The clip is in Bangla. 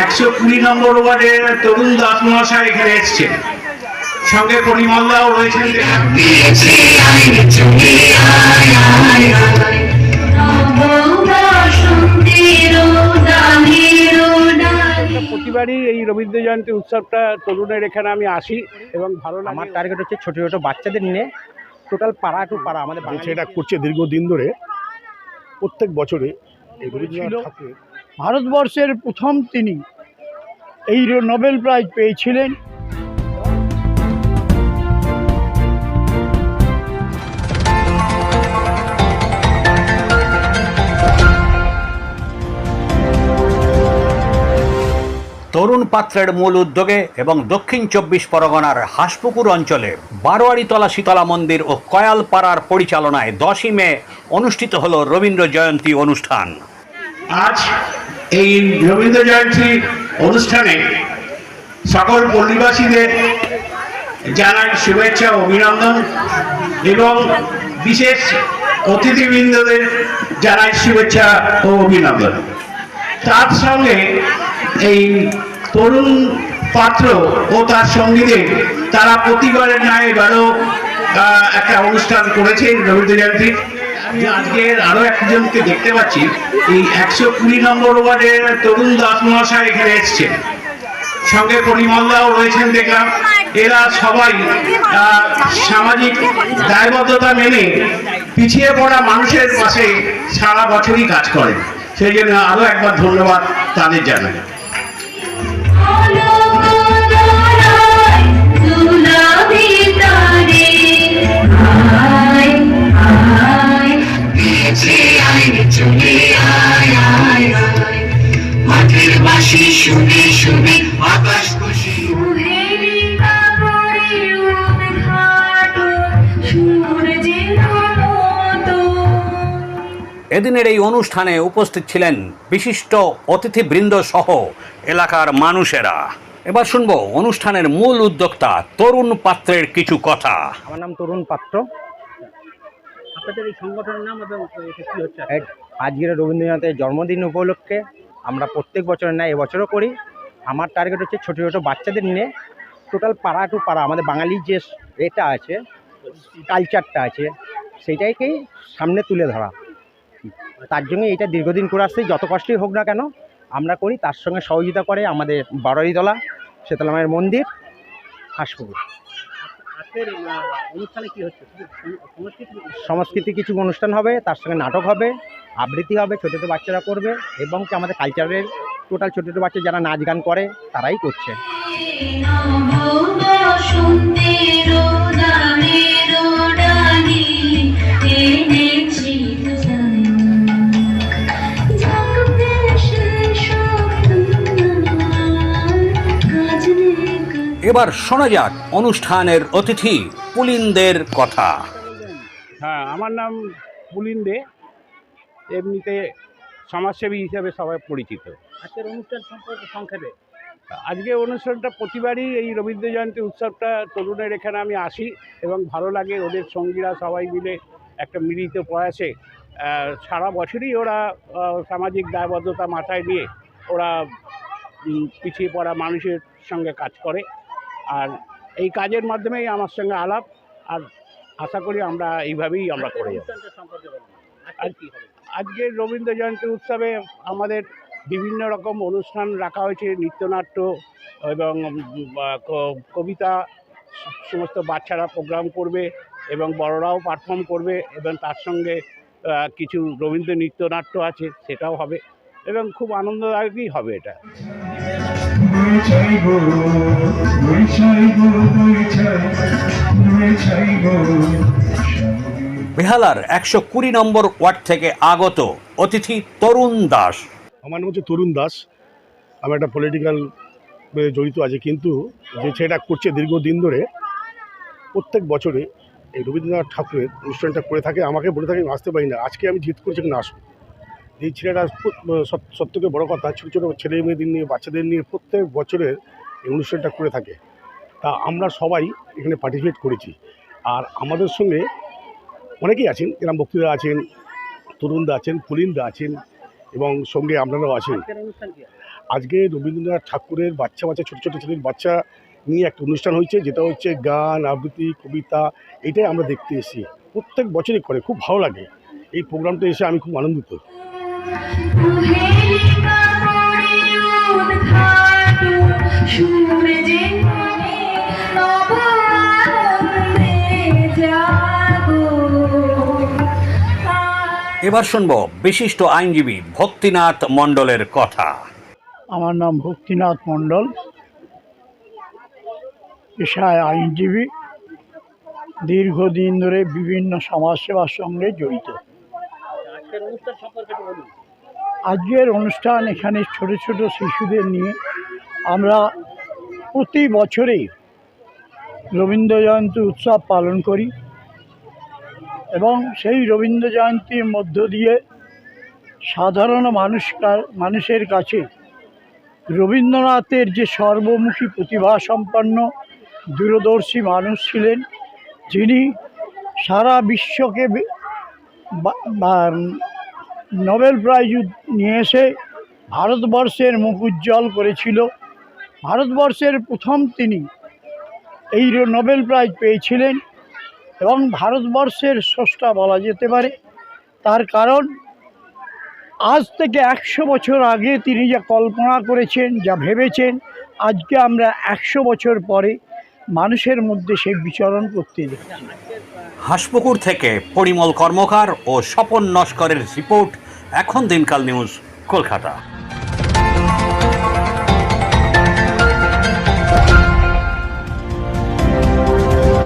একশো কুড়ি নম্বর ওয়ার্ডের তরুণ দাস মহাশয় এখানে এসছেন। সঙ্গে পরিমলদাও রয়েছেন। প্রতিবারই এই রবীন্দ্র জয়ন্তী উৎসবটা তরুণের এখানে আমি আসি এবং ভালো আমার টার্গেট হচ্ছে ছোট ছোট বাচ্চাদের নিয়ে টোটাল পাড়া টু পাড়া আমাদের সেটা করছে দীর্ঘদিন ধরে প্রত্যেক বছরে এই রবীন্দ্রনাথ ঠাকুরের ভারতবর্ষের প্রথম তিনি এই নোবেল প্রাইজ পেয়েছিলেন। তরুণ পাত্রের মূল উদ্যোগে এবং দক্ষিণ চব্বিশ পরগনার হাসপুকুর অঞ্চলে বারোয়ারিতলা শীতলা মন্দির ও কয়ালপাড়ার পরিচালনায় দশই মে অনুষ্ঠিত হল রবীন্দ্র জয়ন্তী অনুষ্ঠান। আজ এই রবীন্দ্র জয়ন্তী অনুষ্ঠানে সকল পল্লীবাসীদের জানাই শুভেচ্ছা অভিনন্দন এবং বিশেষ অতিথিবৃন্দদের জানাই শুভেচ্ছা ও অভিনন্দন। তার সঙ্গে এই তরুণ পাত্র ও তার সঙ্গীদের তারা প্রতিবারের ন্যায় এবারও একটা অনুষ্ঠান করেছে রবীন্দ্র জয়ন্তী। আজকের আরও একজনকে দেখতে পাচ্ছি। এই একশো কুড়ি নম্বর ওয়ার্ডের তরুণ মহাশয় সঙ্গে রয়েছেন দেখলাম। এরা সবাই সামাজিক দায়বদ্ধতা মেনে পিছিয়ে পড়া মানুষের পাশে সারা বছরই কাজ করেন সেই জন্য আরও একবার ধন্যবাদ তাদের জানাই। দিয়েছি আইন চলে আয় আয় আয়। মাঠের বাসি শুনে শুনে আকাশ খুশি। সুহেলি কাপড়ে উদ্ঘাটন সূর্যের মতো এদিনের এই অনুষ্ঠানে উপস্থিত ছিলেন বিশিষ্ট অতিথিবৃন্দ সহ এলাকার মানুষেরা। এবার শুনব অনুষ্ঠানের মূল উদ্যোক্তা তরুণ পাত্রের কিছু কথা। আমার নাম তরুণ পাত্র। আপনাদের এই সংগঠনের নাম এবং কি হচ্ছে? আজকের রবীন্দ্রনাথের জন্মদিন উপলক্ষে আমরা প্রত্যেক বছরের ন্যায় এবছরও করি। আমার টার্গেট হচ্ছে ছোটো ছোটো বাচ্চাদের নিয়ে টোটাল পাড়া টু পাড়া আমাদের বাঙালির যে এটা আছে কালচারটা আছে সেইটাকেই সামনে তুলে ধরা। তার জন্য এটা দীর্ঘদিন করে আসছে, যত কষ্টই হোক না কেন, আমরা করি, তার সঙ্গে সহযোগিতা করে আমাদের বারোয়ারিতলা শীতলামায়ের মন্দির হাসপুকুর আজকের অনুষ্ঠানে কি হচ্ছে? সংস্কৃতি সংস্কৃতি কিছু অনুষ্ঠান হবে তার সঙ্গে নাটক হবে আবৃত্তি হবে ছোটো ছোটো বাচ্চারা করবে এবং কি আমাদের কালচারের টোটাল ছোটো ছোটো বাচ্চা যারা নাচ গান করে তারাই করছে। এবার শোনা যাক অনুষ্ঠানের অতিথি পুলিনদের কথা। হ্যাঁ আমার নাম পুলিন দে এমনিতে সমাজসেবী হিসেবে সবাই পরিচিত। আজকের অনুষ্ঠান সম্পর্কে সংক্ষেপে। আজকে অনুষ্ঠানটা প্রতিবারই এই রবীন্দ্র জয়ন্তী উৎসবটা তরুণের এখানে আমি আসি এবং ভালো লাগে ওদের সঙ্গীরা সবাই মিলে একটা মিলিত প্রয়াসে সারা বছরই ওরা সামাজিক দায়বদ্ধতা মাথায় নিয়ে ওরা পিছিয়ে পড়া মানুষের সঙ্গে কাজ করে। আর এই কাজের মাধ্যমেই আমার সঙ্গে আলাপ আর আশা করি আমরা এইভাবেই আমরা করে যাব। আজ- আজকের রবীন্দ্র জয়ন্তী উৎসবে আমাদের বিভিন্ন রকম অনুষ্ঠান রাখা হয়েছে নৃত্যনাট্য এবং কবিতা সমস্ত বাচ্চারা প্রোগ্রাম করবে এবং বড়রাও পারফর্ম করবে এবং তার সঙ্গে কিছু রবীন্দ্র নৃত্যনাট্য আছে সেটাও হবে এবং খুব আনন্দদায়কই হবে এটা। বই চাইব বই চাইব বই চাই বই চাইব বেহালার একশো কুড়ি নম্বর ওয়ার্ড থেকে আগত অতিথি তরুণ দাস। আমার নাম হচ্ছে তরুণ দাস। আমি একটা পলিটিক্যাল জড়িত আছে কিন্তু যে ছেলেটা করছে দীর্ঘদিন ধরে প্রত্যেক বছরে এই রবীন্দ্রনাথ ঠাকুরের অনুষ্ঠানটা করে থাকে আমাকে বলে থাকে আমি আসতে পারি না আজকে আমি জিত করছি কিনা আসব। এই ছেলেরা সব থেকে বড় কথা ছোটো ছোটো ছেলে মেয়েদের নিয়ে বাচ্চাদের নিয়ে প্রত্যেক বছরের এই অনুষ্ঠানটা করে থাকে। তা আমরা সবাই এখানে পার্টিসিপেট করেছি। আর আমাদের সঙ্গে অনেকেই আছেন এরম বক্তৃতা আছেন তরুণদা আছেন পুলিনদা আছেন এবং সঙ্গে আপনারাও আছেন। আজকে রবীন্দ্রনাথ ঠাকুরের বাচ্চা বাচ্চা ছোটো ছোটো ছেলের বাচ্চা নিয়ে একটা অনুষ্ঠান হয়েছে যেটা হচ্ছে গান আবৃত্তি কবিতা এটাই আমরা দেখতে এসেছি। প্রত্যেক বছরই করে খুব ভালো লাগে। এই প্রোগ্রামটা এসে আমি খুব আনন্দিত। এবার শুনব বিশিষ্ট আইনজীবী ভক্তিনাথ মণ্ডলের কথা। আমার নাম ভক্তিনাথ মণ্ডল। পেশায় আইনজীবী। দীর্ঘদিন ধরে বিভিন্ন সমাজসেবার সঙ্গে জড়িত। আজকের অনুষ্ঠান এখানে ছোট ছোট শিশুদের নিয়ে আমরা প্রতি বছরেই রবীন্দ্র জয়ন্তী উৎসব পালন করি এবং সেই রবীন্দ্র জয়ন্তীর মধ্য দিয়ে সাধারণ মানুষ মানুষের কাছে রবীন্দ্রনাথের যে সর্বমুখী প্রতিভা সম্পন্ন দূরদর্শী মানুষ ছিলেন, যিনি সারা বিশ্বকে নোবেল প্রাইজ নিয়ে এসে ভারতবর্ষের মুখ উজ্জ্বল করেছিল। ভারতবর্ষের প্রথম তিনি এই নোবেল প্রাইজ পেয়েছিলেন এবং ভারতবর্ষের স্রষ্টা বলা যেতে পারে। তার কারণ, আজ থেকে একশো বছর আগে তিনি যা কল্পনা করেছেন, যা ভেবেছেন, আজকে আমরা একশো বছর পরে মানুষের মধ্যে সেই বিচরণ করতে দেখি হাসপুকুর থেকে পরিমল কর্মকার ও স্বপন নস্করের রিপোর্ট এখন দিনকাল নিউজ কলকাতা।